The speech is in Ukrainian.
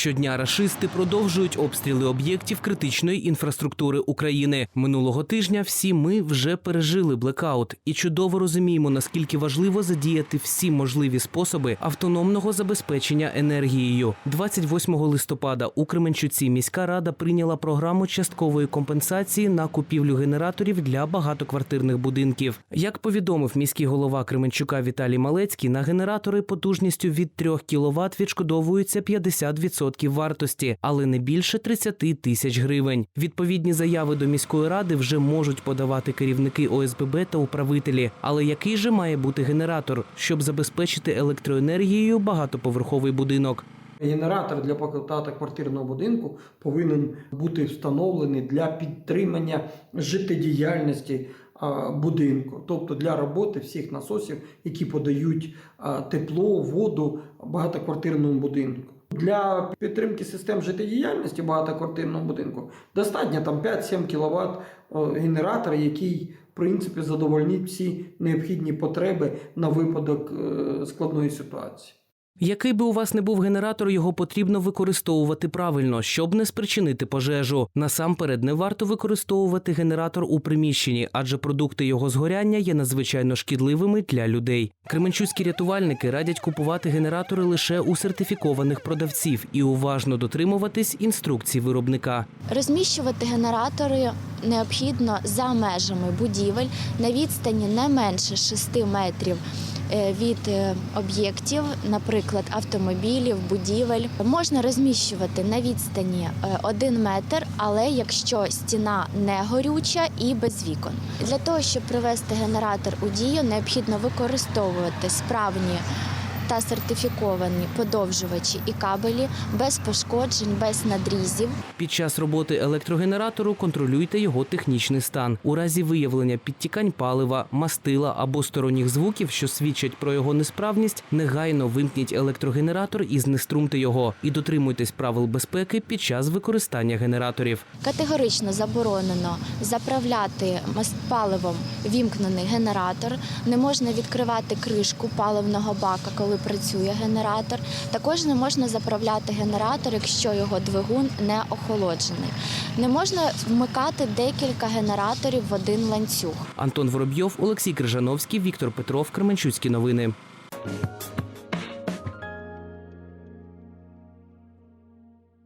Щодня рашисти продовжують обстріли об'єктів критичної інфраструктури України. Минулого тижня всі ми вже пережили блекаут і чудово розуміємо, наскільки важливо задіяти всі можливі способи автономного забезпечення енергією. 28 листопада у Кременчуці міська рада прийняла програму часткової компенсації на купівлю генераторів для багатоквартирних будинків. Як повідомив міський голова Кременчука Віталій Малецький, на генератори потужністю від 3 кВт відшкодовується 50% вартості, але не більше 30 тисяч гривень. Відповідні заяви до міської ради вже можуть подавати керівники ОСББ та управителі. Але який же має бути генератор, щоб забезпечити електроенергією багатоповерховий будинок? Генератор для багатоквартирного будинку повинен бути встановлений для підтримання життєдіяльності будинку, тобто для роботи всіх насосів, які подають тепло, воду багатоквартирному будинку. Для підтримки систем життєдіяльності багатоквартирного будинку достатньо там 5-7 кВт генератора, який в принципі задовольнить всі необхідні потреби на випадок е, складної ситуації. Який би у вас не був генератор, його потрібно використовувати правильно, щоб не спричинити пожежу. Насамперед не варто використовувати генератор у приміщенні, адже продукти його згоряння є надзвичайно шкідливими для людей. Кременчуцькі рятувальники радять купувати генератори лише у сертифікованих продавців і уважно дотримуватись інструкцій виробника. Розміщувати генератори необхідно за межами будівель на відстані не менше 6 метрів е, від е, об'єктів, наприклад, автомобілів, будівель. Можна розміщувати на відстані 1 метр, але якщо стіна не горюча і без вікон. Для того, щоб привести генератор у дію, необхідно використовувати справні та сертифіковані подовжувачі і кабелі без пошкоджень, без надрізів. Під час роботи електрогенератору контролюйте його технічний стан. У разі виявлення підтікань палива, мастила або сторонніх звуків, що свідчать про його несправність, негайно вимкніть електрогенератор і знеструмте його. І дотримуйтесь правил безпеки під час використання генераторів. Категорично заборонено заправляти паливом вімкнений генератор. Не можна відкривати кришку паливного бака, коли працює генератор. Також не можна заправляти генератор, якщо його двигун не охолоджений. Не можна вмикати декілька генераторів в один ланцюг. Антон Воробйов, Олексій Крижановський, Віктор Петров, Кременчуцькі новини.